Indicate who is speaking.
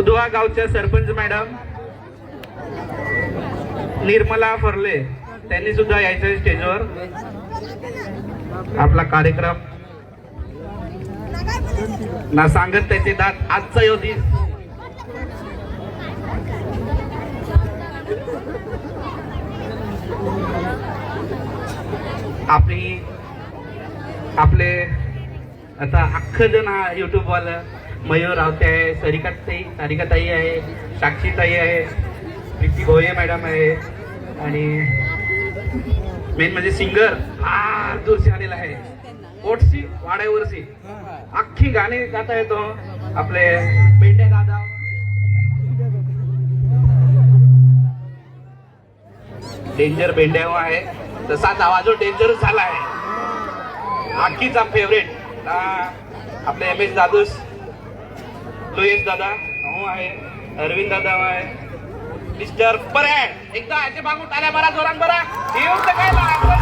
Speaker 1: उदवा गावच्या सरपंच मॅडम. निर्मला फरले त्यांनी सुद्धा यायचं स्टेजवर आपला कार्यक्रम. ना सांगत त्याचे दात आजचा यो दिस आपली आपले आता अख्खं जण हा युट्यूबवालं मयूर रावते आहे सरिका ताई ताई आहे साक्षीताई आहे प्रीती भोये मॅडम आहे आणि मेन म्हणजे सिंगर फार दूरशी आलेला आहे. पोटशी वाड्यावरशी अख्खी गाणे गाता येतो. आपले बेंडे दादा. डेंजर बेंड्याव हो आहे. तसा दावा जो डेंजर झाला आहे. अख्खीचा फेवरेट आपले एम एस दादूस. लुईस दादा हो आहे. अरविंद दादा आहे. मिस्टर परेड एकदा याचे मागून आल्या बरा जोरान बरा येऊन तर काय लागलं?